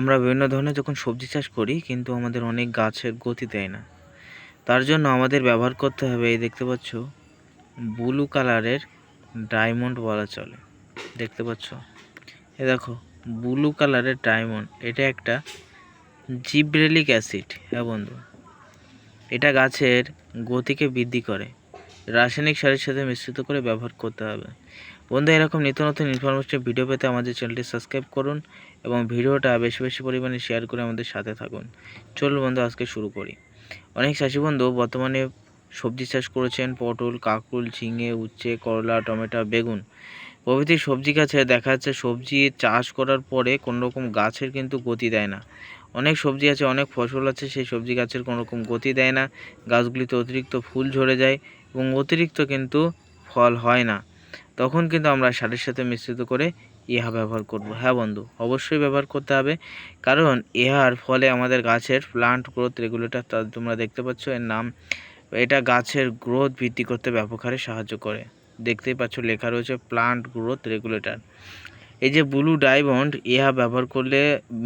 আমরা বিভিন্ন ধরনের যখন সবজি চাষ করি, কিন্তু আমাদের অনেক গাছের গতি দেয় না। তার জন্য আমাদের ব্যবহার করতে হবে, এই দেখতে পাচ্ছ, ব্লু কালারের ডায়মন্ড বলা চলে। দেখতে পাচ্ছ? এ দেখো, ব্লু কালারের ডায়মন্ড। এটা একটা জিব্রেলিক অ্যাসিড হ্যাঁ বন্ধু? এটা গাছের গতিকে বৃদ্ধি করে। রাসায়নিক সারের সাথে মিশ্রিত করে ব্যবহার করতে হবে। বন্ধু এরকম নিত্য নতুন ইনফরমেশন ভিডিও পেতে আমাদের চ্যানেলটি সাবস্ক্রাইব করুন এবং ভিডিওটা বেশি বেশি পরিমাণে শেয়ার করে আমাদের সাথে থাকুন। চলুন বন্ধু আজকে শুরু করি। অনেক চাষি বন্ধু বর্তমানে সবজি চাষ করেছেন, পটল কাকুল ঝিঙে, উচ্ছে, করলা, টমেটো, বেগুন। প্রভৃতি সবজি গাছে দেখা যাচ্ছে সবজি চাষ করার পরে কোনো রকম গাছের কিন্তু গতি দেয় না। অনেক সবজি আছে, অনেক ফসল আছে, সেই সবজি গাছের কোনো রকম গতি দেয় না। গাছগুলিতে অতিরিক্ত ফুল ঝরে যায় এবং অতিরিক্ত কিন্তু ফল হয় না। তখন কিন্তু আমরা সারের সাথে মিশ্রিত করে ইহা ব্যবহার করব। হ্যাঁ বন্ধু, অবশ্যই ব্যবহার করতে হবে। কারণ ইহার ফলে আমাদের গাছের প্লান্ট গ্রোথ রেগুলেটর তা তোমরা দেখতে পাচ্ছ, এর নাম এটা গাছের গ্রোথ বৃদ্ধি করতে ব্যাপক হারে সাহায্য করে। দেখতেই পাচ্ছ লেখা রয়েছে প্লান্ট গ্রোথ রেগুলেটর এই যে ব্লু ডায়মন্ড ইহা ব্যবহার করলে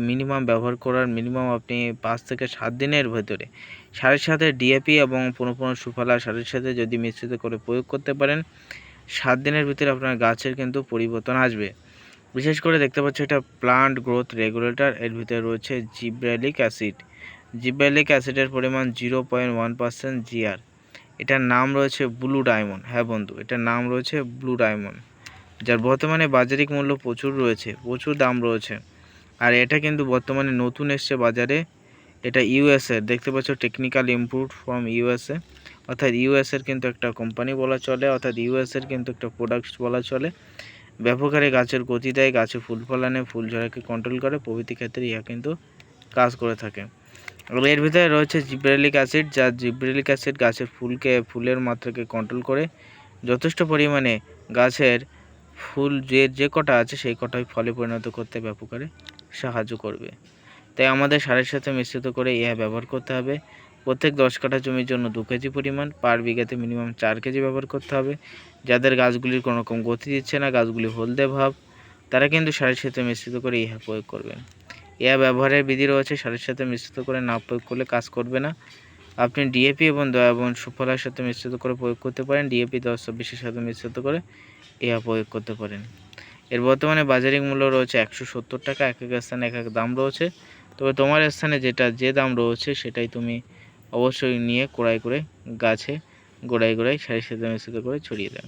মিনিমাম ব্যবহার করার মিনিমাম আপনি পাঁচ থেকে সাত দিনের ভেতরে সারের সাথে ডিএপি এবং পুনঃ পুনঃ সুফলা সারের সাথে যদি মিশ্রিত করে প্রয়োগ করতে পারেন, সাত দিনের ভিতরে আপনার গাছের কিন্তু পরিবর্তন আসবে। বিশেষ করে দেখতে পাচ্ছি এটা প্লান্ট গ্রোথ রেগুলেটর এর ভিতরে রয়েছে জিব্রালিক অ্যাসিড জিব্রালিক অ্যাসিডের পরিমাণ zero point one percent GR এটার নাম রয়েছে ব্লু ডায়মন্ড হ্যাঁ বন্ধু, এটার নাম রয়েছে ব্লু ডায়মন্ড যার বর্তমানে বাজারিক মূল্য প্রচুর রয়েছে, প্রচুর দাম রয়েছে। আর এটা কিন্তু বর্তমানে নতুন এসছে বাজারে। এটা ইউএসএ, দেখতে পাচ্ছ টেকনিক্যাল ইমপ্রুভ ফ্রম ইউএসএ। অর্থাৎ ইউএসের কিন্তু একটা কোম্পানি বলা চলে, অর্থাৎ ইউএসের কিন্তু একটা প্রোডাক্ট বলা চলে। ব্যাপক হারে গাছের গতি দেয়, গাছে ফুল ফলানে ফুল ঝরাকে কন্ট্রোল করে, প্রভৃতি ক্ষেত্রে ইহা কিন্তু কাজ করে থাকে। এর ভিতরে রয়েছে জিব্রেলিক অ্যাসিড, যা জিব্রেলিক অ্যাসিড গাছের ফুলকে, ফুলের মাত্রাকে কন্ট্রোল করে। যথেষ্ট পরিমাণে গাছের ফুল যে যে কটা আছে সেই কটাই ফলে পরিণত করতে ব্যাপক হারে সাহায্য করবে। তাই আমাদের সারের সাথে মিশ্রিত করে ইহা ব্যবহার করতে হবে। প্রত্যেক দশ কাঠা জমির জন্য দু কেজি পরিমাণ, পার বিঘাতে মিনিমাম চার কেজি ব্যবহার করতে হবে। যাদের গাছগুলির কোনো রকম গতি দিচ্ছে না, গাছগুলি হলদে ভাব, তারা কিন্তু সারের সাথে মিশ্রিত করে ইহা প্রয়োগ করবেন। ইহা ব্যবহারের বিধি রয়েছে, সারের সাথে মিশ্রিত করে না প্রয়োগ করলে কাজ করবে না। আপনি ডিএপি এবং এবং সুফলার সাথে মিশ্রিত করে প্রয়োগ করতে পারেন। ডিএপি দশ চব্বিশের সাথে মিশ্রিত করে ইহা প্রয়োগ করতে পারেন। এর বর্তমানে বাজারিক মূল্য রয়েছে একশো সত্তর টাকা, এক এক স্থানে এক এক দাম রয়েছে। তবে তোমার স্থানে যেটা যে দাম রয়েছে সেটাই তুমি অবশ্যই নিয়ে কোড়াই করে গাছে গোড়ায় গোড়ায় সারির সাথে মিশ্রিত করে ছড়িয়ে দেন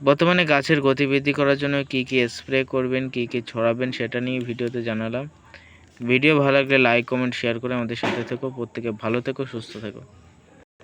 বর্তমানে গাছের গতিবৃদ্ধি করার জন্য কি কি স্প্রে করবেন, কি কি ছড়াবেন সেটা নিয়ে ভিডিওতে জানালাম। ভিডিও ভালো লাগলে লাইক, কমেন্ট, শেয়ার করে আমাদের সাথে থেকো। প্রত্যেকে ভালো থেকো, সুস্থ থেকো।